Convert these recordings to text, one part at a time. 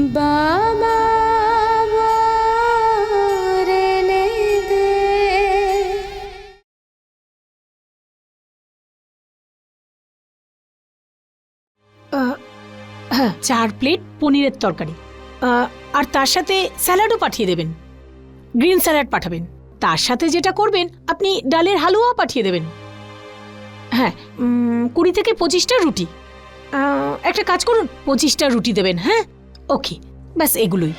বাবা হ্যাঁ। চার প্লেট পনিরের তরকারি। আর তার সাথে স্যালাডও পাঠিয়ে দেবেন। গ্রিন স্যালাড পাঠাবেন। তার সাথে যেটা করবেন আপনি ডালের হালুয়াও পাঠিয়ে দেবেন। হ্যাঁ কুড়ি থেকে পঁচিশটা রুটি। একটা কাজ করুন পঁচিশটা রুটি দেবেন হ্যাঁ? ওকে ব্যাস এগুলোই।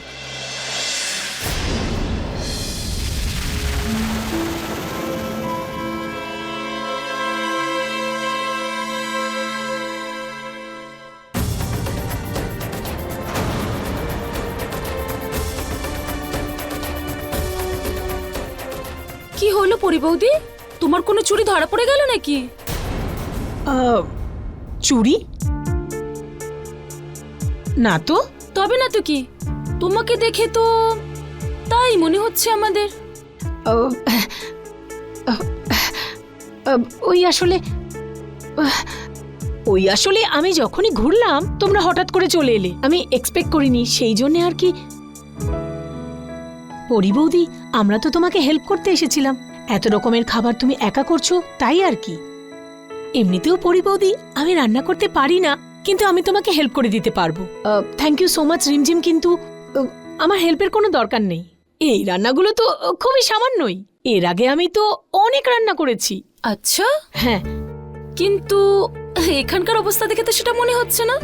কি হলো পরিবৌদি তোমার কোনো চুরি ধরা পড়ে গেল নাকি? চুড়ি না তো। তবে না তো কি? তোমাকে দেখে তো তাই মনে হচ্ছে আমাদের। ওই আসলে ওই আসলে আমি যখনই ঘুরলাম, তোমরা হঠাৎ করে চলে এলে। আমি এক্সপেক্ট করিনি, সেই জন্য আর কি। পরি বৌদি, আমরা তো তোমাকে হেল্প করতে এসেছিলাম। এত রকমের খাবার তুমি একা করছ, তাই আর কি। এমনিতেও পরি বৌদি, আমি রান্না করতে পারি না। কিন্তু আমি তোমাকে হেল্প করে দিতে পারব। Thank you so much Rimjhim কিন্তু আমার হেল্পের কোনো দরকার নেই। এই রান্নাগুলো তো খুবই সামান্যই। এর আগে আমি তো অনেক রান্না করেছি। আচ্ছা? হ্যাঁ। কিন্তু এখানকার অবস্থা দেখে তো সেটা মনে হচ্ছে না।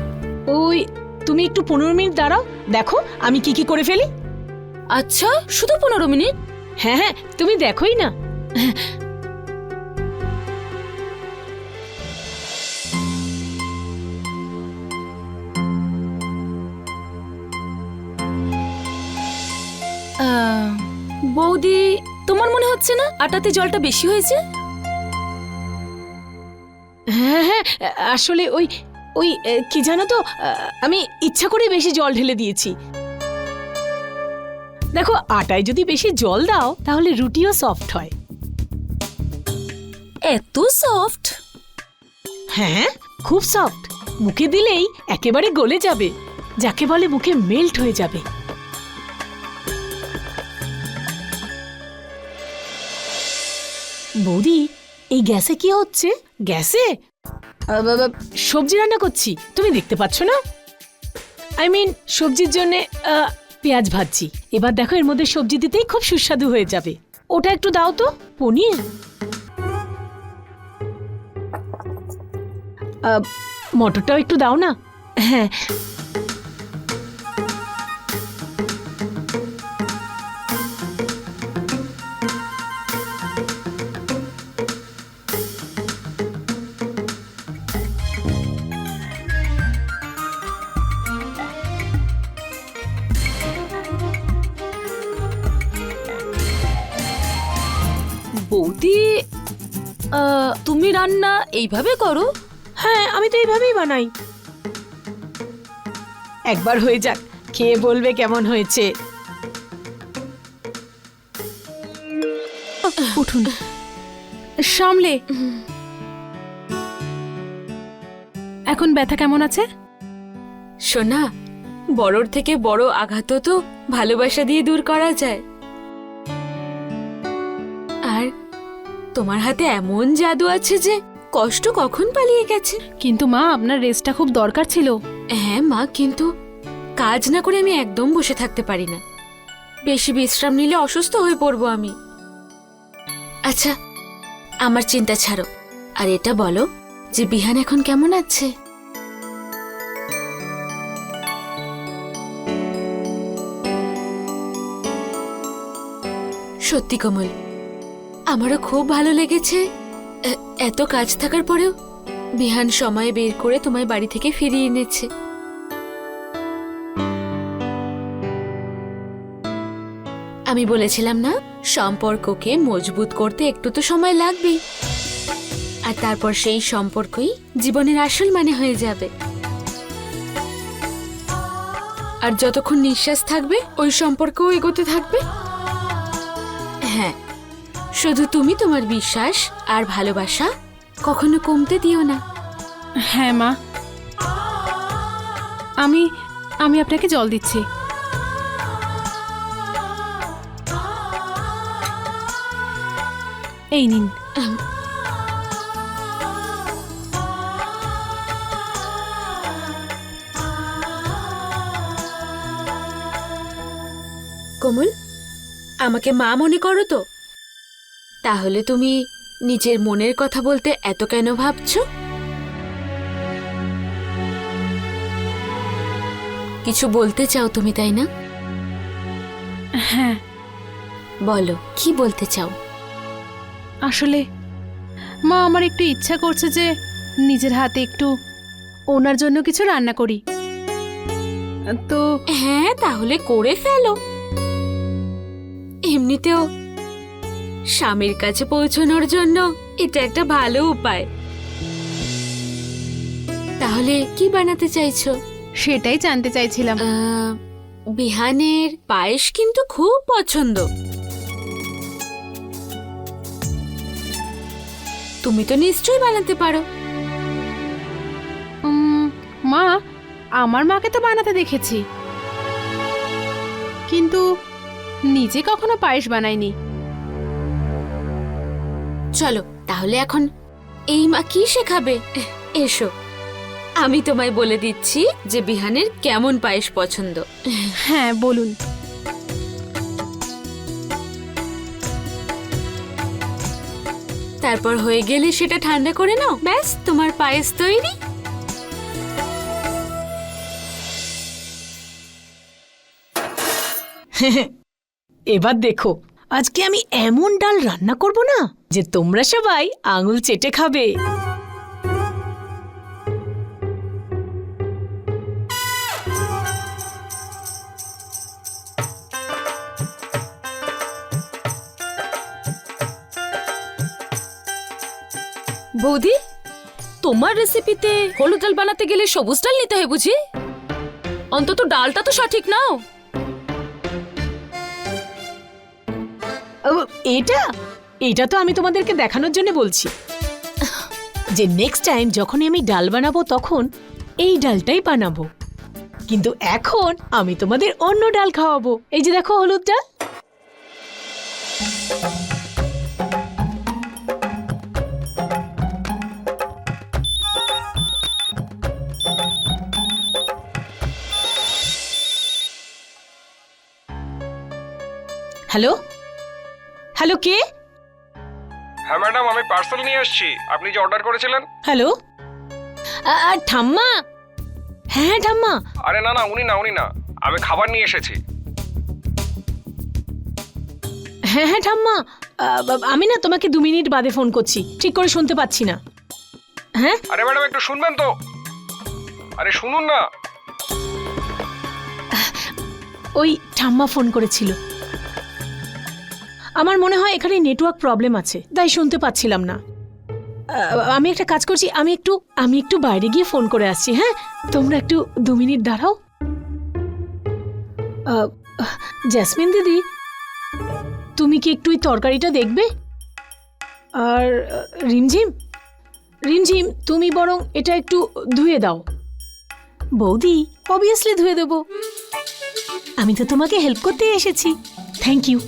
ওই তুমি একটু পনেরো মিনিট দাঁড়াও দেখো আমি কি কি করে ফেলি। আচ্ছা শুধু পনেরো মিনিট? হ্যাঁ হ্যাঁ তুমি দেখোই না। বৌদি তোমার মনে হচ্ছে না আটাতে জলটা বেশি হয়েছে? হ্যাঁ হ্যাঁ আসলে ওই ওই কি জানো তো আমি ইচ্ছা করে বেশি জল ঢেলে দিয়েছি। দেখো আটায় যদি বেশি জল দাও তাহলে রুটিও সফট হয়। এত সফট হ্যাঁ খুব সফট মুখে দিলেই একেবারে গলে যাবে। যাকে বলে মুখে মেল্ট হয়ে যাবে। বৌদি, এই গ্যাসে কি হচ্ছে? গ্যাসে? সবজি রান্না করছি, তুমি দেখতে পাচ্ছ না? আই মিন সবজির জন্য পেঁয়াজ ভাজছি। এবার দেখো এর মধ্যে সবজি দিতেই খুব সুস্বাদু হয়ে যাবে। ওটা একটু দাও তো, পনির। মটরটাও একটু দাও না? হ্যাঁ বৌদি তুমি রান্না এইভাবে করো? হ্যাঁ আমি তো এইভাবেই বানাই। একবার হয়ে যাক খেয়ে বলবে কেমন হয়েছে। উঠুন। সামলে। এখন ব্যথা কেমন আছে? সোনা বড়র থেকে বড় আঘাতও তো ভালোবাসা দিয়ে দূর করা যায়। তোমার হাতে এমন জাদু আছে যে কষ্ট কখন পালিয়ে গেছে? কিন্তু মা আপনার রেস্টটা খুব দরকার ছিল। হ্যাঁ মা কিন্তু কাজ না করে আমি একদম বসে থাকতে পারি না। বেশি বিশ্রাম নিলে অসুস্থ হয়ে পড়ব আমি। আচ্ছা আমার চিন্তা ছাড়ো। আর এটা বলো যে বিহান এখন কেমন আছে? সত্যি কমল আমারও খুব ভালো লেগেছে। এত কাজ থাকার পরেও বিহান সময় বের করে তোমায় বাড়ি থেকে ফিরিয়ে এনেছে। আমি বলেছিলাম না, সম্পর্ককে মজবুত করতে একটু তো সময় লাগবেই। আর তারপর সেই সম্পর্কই জীবনের আসল মানে হয়ে যাবে। আর যতক্ষণ নিঃশ্বাস থাকবে, ওই সম্পর্কও এগোতে থাকবে। হ্যাঁ শুধু তুমি তোমার বিশ্বাস আর ভালোবাসা কখনো কমতে দিও না। হ্যাঁ মা। আমি আমি আপনাকে জল দিচ্ছি। এই নিন। কোমল আমাকে মা মনে করো তো? তাহলে তুমি নিজের মনের কথা বলতে এত কেন ভাবছ? কিছু বলতে চাও তুমি তাই না? হ্যাঁ। বলো কি বলতে চাও? আসলে মা আমার একটু ইচ্ছা করছে যে নিজের হাতে একটু ওনার জন্য কিছু রান্না করি। তো হ্যাঁ তাহলে করে ফেলো। এমনিতেও স্বামীর কাছে পৌঁছানোর জন্য এটা একটা ভালো উপায়। তাহলে কি বানাতে চাইছো? সেটাই জানতে চাইছিলাম। আহ, বিহানের পায়েস কিন্তু খুব পছন্দ। তুমি তো নিশ্চয়ই বানাতে পারো। উম, মা আমার মাকে তো বানাতে দেখেছি। কিন্তু নিজে কখনো পায়েস বানাইনি। চলো তাহলে এখন এই মা কি শেখাবে? এসো। আমি তোমায় বলে দিচ্ছি যে বিহানের কেমন পায়েস পছন্দ। হ্যাঁ বলুন। তারপর হয়ে গেলে সেটা ঠান্ডা করে নাও। ব্যাস তোমার পায়েস তৈরি। এবার দেখো আজকে আমি এমন ডাল রান্না করব না যে তোমরা সবাই আঙুল চেটে খাবে। বৌদি, তোমার রেসিপিতে হলুদ ডাল বানাতে গেলে সবুজ ডাল নিতে হয় বুঝি? অন্তত ডালটা তো সঠিক নাও। এটা? এটা তো আমি তোমাদেরকে দেখানোর জন্য বলছি। যে নেক্সট টাইম যখনই আমি ডাল বানাবো তখন এই ডালটাই বানাবো। কিন্তু এখন আমি তোমাদের অন্য ডাল খাওয়াবো। এই যে দেখো হলুদ ডাল। হ্যালো? হ্যালো কে? হ্যাঁ ম্যাডাম আমি পার্সেল নিয়ে এসেছি। আপনি যে অর্ডার করেছিলেন? হ্যালো? আ- আ, ঠাম্মা? হ্যাঁ ঠাম্মা। আরে না না উনি না উনি না। আমি খাবার নিয়ে এসেছি। হ্যাঁ হ্যাঁ ঠাম্মা। আমি না তোমাকে দু মিনিট বাদে ফোন করছি। ঠিক করে শুনতে পাচ্ছি না। হ্যাঁ? আরে ম্যাডাম একটু শুনবেন তো? আরে শুনুন না। ওই ঠাম্মা ফোন করেছিল। আমার মনে হয় এখানে নেটওয়ার্ক প্রবলেম আছে, তাই শুনতে পাচ্ছিলাম না। আমি একটা কাজ করছি, আমি একটু আমি একটু বাইরে গিয়ে ফোন করে আসছি হ্যাঁ? তোমরা একটু দু মিনিট দাঁড়াও। জ্যাসমিন দিদি, তুমি কি একটু ওই তরকারিটা দেখবে? আর, রিমঝিম? রিমঝিম, তুমি বরং এটা একটু ধুয়ে দাও। বৌদি অবভিয়াসলি ধুয়ে দেবো। আমি তো তোমাকে হেল্প করতে এসেছি। থ্যাংক ইউ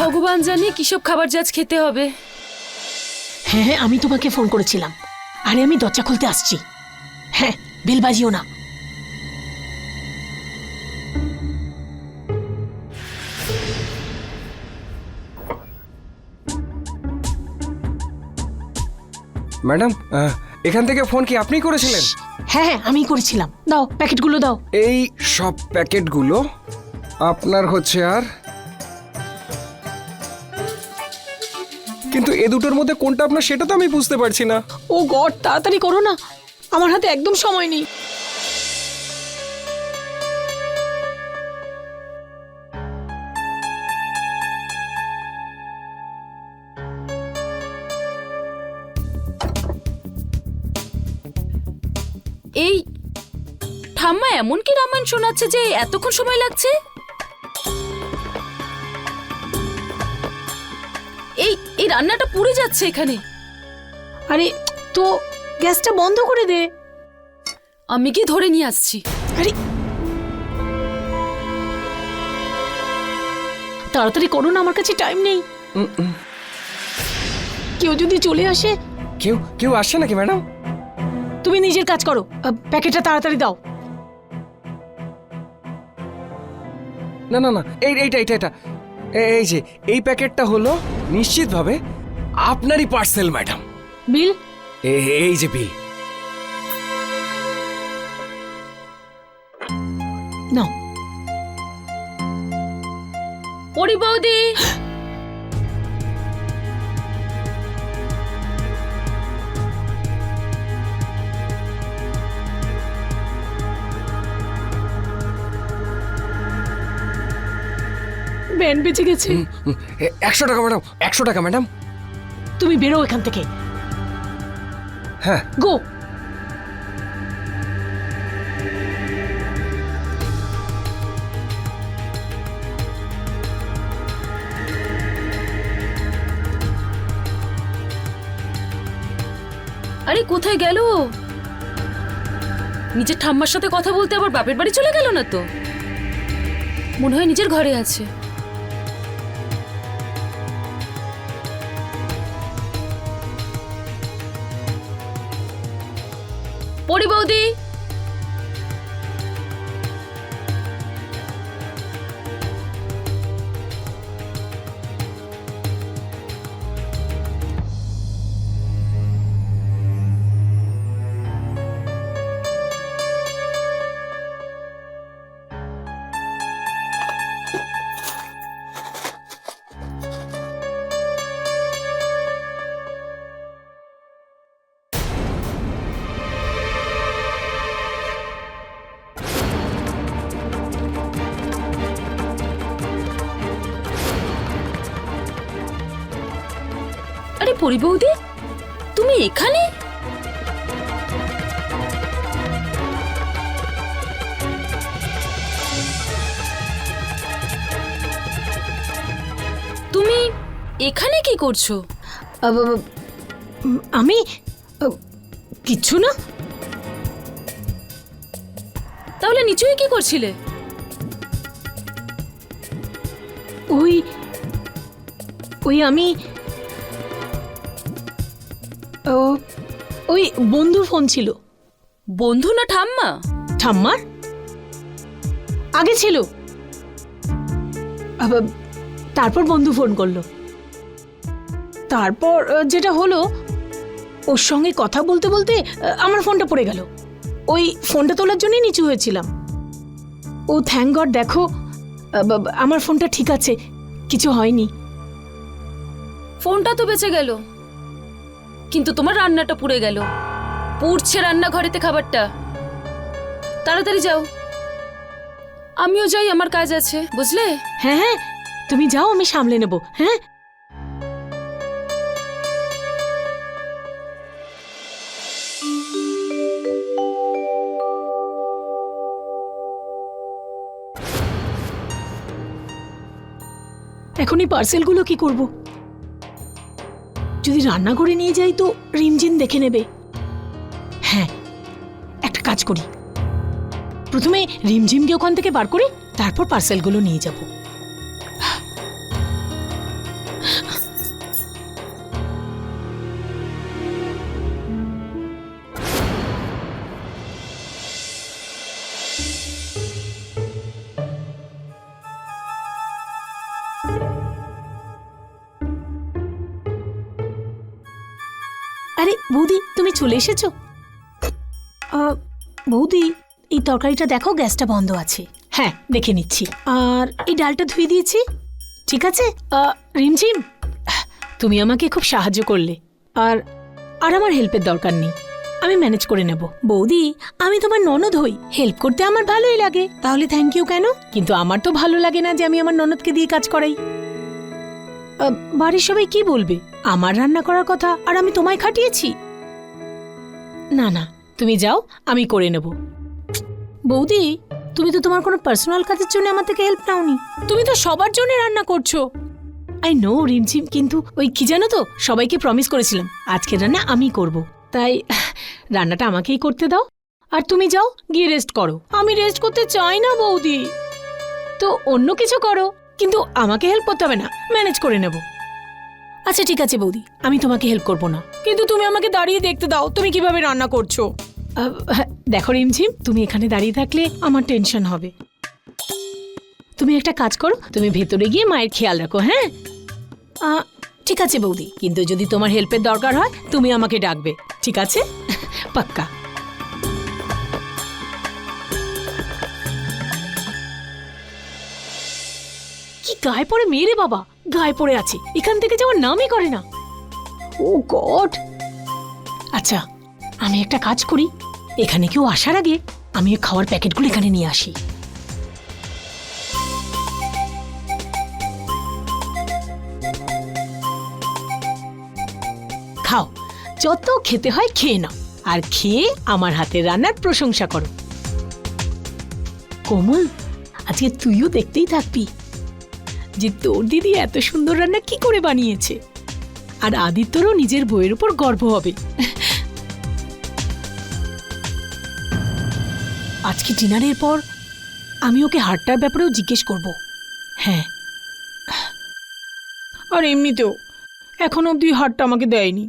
ভগবান জানে কিসব খাবার জাজ খেতে হবে। হ্যাঁ হ্যাঁ আমি তোমাকে ফোন করেছিলাম। আরে আমি দরজা খুলতে আসছি। হ্যাঁ বেল বাজিও না। ম্যাডাম এখান থেকে ফোন কি আপনি করেছিলেন? হ্যাঁ হ্যাঁ আমি করেছিলাম দাও প্যাকেটগুলো দাও এই সব প্যাকেটগুলো আপনার হচ্ছে আর কিন্তু এ দুটোর মধ্যে কোনটা আপনার সেটা তো আমি বুঝতে পারছি না। ও গড, তাড়াতাড়ি করো না। আমার হাতে একদম সময় নেই। এই, ঠাম্মা, এমন কি রামায়ণ শোনাচ্ছে যে এতক্ষণ সময় লাগছে? এই রান্নাটা পুড়ে যাচ্ছে এখানে। আরে তো গ্যাসটা বন্ধ করে দে। আমি কি ধরে নিয়ে আসছি। আরে। তাড়াতাড়ি করো না আমার কাছে টাইম নেই। কেউ যদি চলে আসে। কেউ কেউ আসছে নাকি ম্যাডাম? তুমি নিজের কাজ করো। প্যাকেটটা তাড়াতাড়ি দাও। না না না এই এইটা এইটা এটা এই যে এই প্যাকেটটা হলো নিশ্চিতভাবে আপনারই পার্সেল ম্যাডাম। বিল? এই যে বিল। নাও। পরি বৌদি! ব্যান্ড বেঁচে গেছে। একশো টাকা ম্যাডাম একশো টাকা ম্যাডাম। তুমি বেরো এখান থেকে। হ্যাঁ। গো আরে কোথায় গেল? নিজের ঠাম্মার সাথে কথা বলতে আবার বাপের বাড়ি চলে গেল না তো? মনে হয় নিজের ঘরে আছে। পরি বৌদি আরে পরি বৌদি তুমি এখানে? তুমি এখানে কি করছ? আমি কিচ্ছু না। তাহলে নিচুই কি করছিলে? ওই ওই আমি ও, ওই বন্ধুর ফোন ছিল। বন্ধু না ঠাম্মা? ঠাম্মার? আগে ছিল। আবার তারপর বন্ধু ফোন করল। তারপর যেটা হলো ওর সঙ্গে কথা বলতে বলতে আমার ফোনটা পড়ে গেল। ওই ফোনটা তোলার জন্যই নিচু হয়েছিলাম। ও থ্যাংক গড দেখো আমার ফোনটা ঠিক আছে কিছু হয়নি। ফোনটা তো বেঁচে গেল। কিন্তু তোমার রান্নাটা পুড়ে গেল। পুড়ছে রান্নাঘরেতে খাবারটা। তাড়াতাড়ি যাও। আমিও যাই, আমার কাজ আছে, বুঝলে? হ্যাঁ হ্যাঁ তুমি যাও, আমি সামলে নেব হ্যাঁ? এখন এই পার্সেলগুলো কি করব? যদি রান্না করে নিয়ে যাই তো রিমঝিম দেখে নেবে। হ্যাঁ একটা কাজ করি। প্রথমে রিমঝিমকে ওখান থেকে বার করি তারপর পার্সেলগুলো নিয়ে যাব। বৌদি তুমি চলে এসেছ? বৌদি এই তরকারিটা দেখো গ্যাসটা বন্ধ আছে। হ্যাঁ দেখে নিচ্ছি। আর এই ডালটা ধুয়ে দিয়েছি। ঠিক আছে? রিমঝিম। তুমি আমাকে খুব সাহায্য করলে। আর আর আমার হেল্পের দরকার নেই। আমি ম্যানেজ করে নেব। বৌদি আমি তোমার ননদ হই। হেল্প করতে আমার ভালোই লাগে। তাহলে থ্যাংক ইউ কেন? কিন্তু আমার তো ভালো লাগে না যে আমি আমার ননদকে দিয়ে কাজ করাই। বাড়ির সবাই কি বলবে? আমার রান্না করার কথা আর আমি তোমায় খাটিয়েছি। না না, তুমি যাও, আমি করে নেব। বৌদি, তুমি তো তোমার কোনো পার্সোনাল কাজের জন্য আমার থেকে হেল্প নাওনি। তুমি তো সবার জন্য রান্না করছ। আই নো রিমঝিম, কিন্তু ওই কি জানো তো? সবাইকে প্রমিস করেছিলাম, আজকের রান্না আমি করব। তাই রান্নাটা আমাকেই করতে দাও। আর তুমি যাও, গিয়ে রেস্ট করো। আমি রেস্ট করতে চাই না, বৌদি। তো অন্য কিছু করো, কিন্তু আমাকে হেল্প করতে হবে না ম্যানেজ করে নেব। আচ্ছা ঠিক আছে বৌদি আমি তোমাকে হেল্প করব না। কিন্তু তুমি আমাকে দাঁড়িয়ে দেখতে দাও তুমি কীভাবে রান্না করছ? আহ, হ্যাঁ, দেখো রিমঝিম তুমি এখানে দাঁড়িয়ে থাকলে আমার টেনশন হবে। তুমি একটা কাজ করো তুমি ভেতরে গিয়ে মায়ের খেয়াল রাখো হ্যাঁ? আহ, ঠিক আছে বৌদি কিন্তু যদি তোমার হেল্পের দরকার হয় তুমি আমাকে ডাকবে ঠিক আছে? পাক্কা। কি গায়ে পড়ে মেয়ে রে বাবা? গায়ে পড়ে আছে। এখান থেকে যাওয়ার নামই করে না। Oh God. আচ্ছা আমি একটা কাজ করি। এখানে কেউ আসার আগে আমি খাওয়ার প্যাকেটগুলো এখানে নিয়ে আসি। খাও যত খেতে হয় খেয়ে নাও আর খেয়ে আমার হাতের রান্নার প্রশংসা করো। কোমল আজকে তুইও দেখতেই থাকবি। যে তোর দিদি এত সুন্দর রান্না কি করে বানিয়েছে? আর আদিত্যরও নিজের বইয়ের উপর গর্ব হবে। আজকে ডিনারের পর আমি ওকে হাটটার ব্যাপারেও জিজ্ঞেস করব। হ্যাঁ। আর এমনিতেও, এখন অবধি হাটটা আমাকে দেয়নি।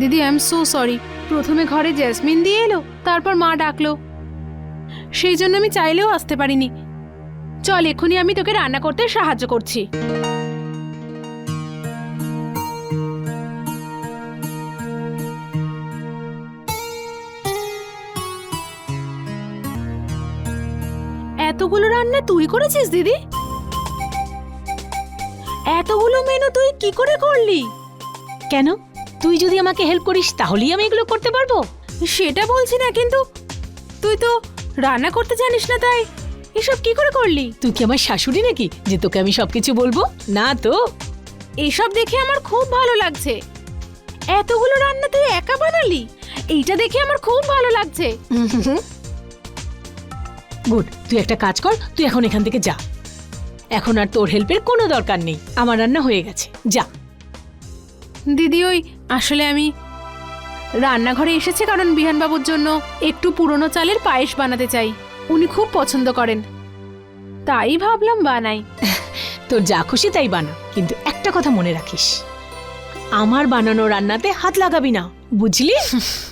দিদি আই এম সো সরি প্রথমে ঘরে জেসমিন দিয়ে এলো, তারপর মা ডাকলো। সেই জন্য আমি চাইলেও আসতে পারিনি। চল, এক্ষুনি আমি তোকে রান্না করতে সাহায্য করছি। এতগুলো রান্না তুই করেছিস, দিদি? এতগুলো মেনু তুই কি করে করলি? কেন? তুই যদি আমাকে হেল্প করিস তাহলেই আমি এগুলো করতে পারব। সেটা বলছি না কিন্তু তুই তো রান্না করতে জানিস না তাই এসব কি করে করলি? তুই কি আমার শাশুড়ি নাকি যে তোকে আমি সবকিছু বলব? না তো। এসব দেখে আমার খুব ভালো লাগছে। এতগুলো রান্না তুই একা বানালি? এইটা দেখে আমার খুব ভালো লাগছে। গুড তুই একটা কাজ কর তুই এখন এখান থেকে যা। এখন আর তোর হেল্পের কোনো দরকার নেই। আমার রান্না হয়ে গেছে। যা। দিদি ওই আসলে আমি রান্নাঘরে এসেছি কারণ বিহানবাবুর জন্য একটু পুরনো চালের পায়েস বানাতে চাই। উনি খুব পছন্দ করেন। তাই ভাবলাম বানাই। তোর যা খুশি তাই বানা কিন্তু একটা কথা মনে রাখিস। আমার বানানো রান্নাতে হাত লাগাবি না বুঝলি?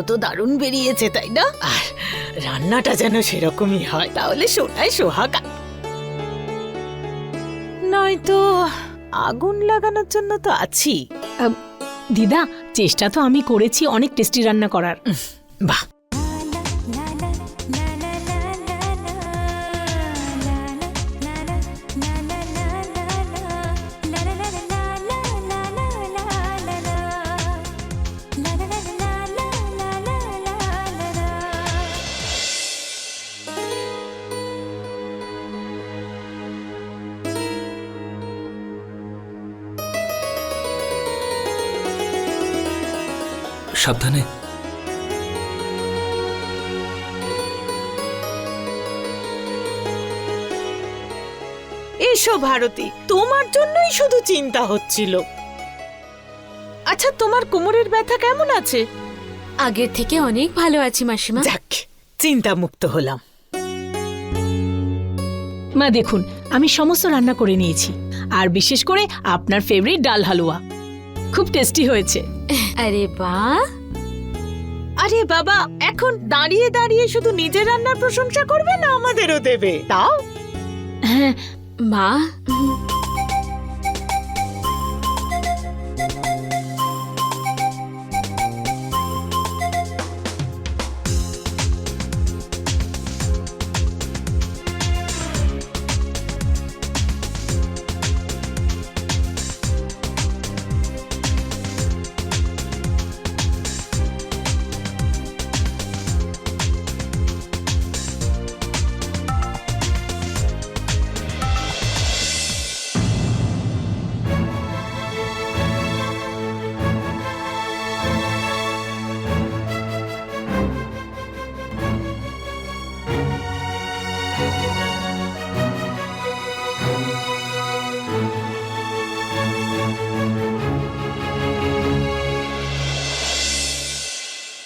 গন্ধ তো দারুণ বেরিয়েছে তাই না? আর রান্নাটা যেন সেরকমই হয় তাহলে সোনায় সোহাগা। নয়তো আগুন লাগানোর জন্য তো আছি। দিদা চেষ্টা তো আমি করেছি অনেক টেস্টি রান্না করার। বাহ। সাবধানে। এসো ভারতী তোমার জন্যই শুধু চিন্তা হচ্ছিল। আচ্ছা তোমার কোমরের ব্যথা কেমন আছে? আগের থেকে অনেক ভালো আছি মাসিমা। যাক চিন্তা মুক্ত হলাম। মা দেখুন আমি সমস্ত রান্না করে নিয়েছি। আর বিশেষ করে আপনার ফেভারিট ডাল হালুয়া। খুব টেস্টি হয়েছে। আরে বা। আরে বাবা এখন দাঁড়িয়ে দাঁড়িয়ে শুধু নিজের রান্নার প্রশংসা করবে না আমাদেরও দেবে? তাও? হ্যাঁ মা।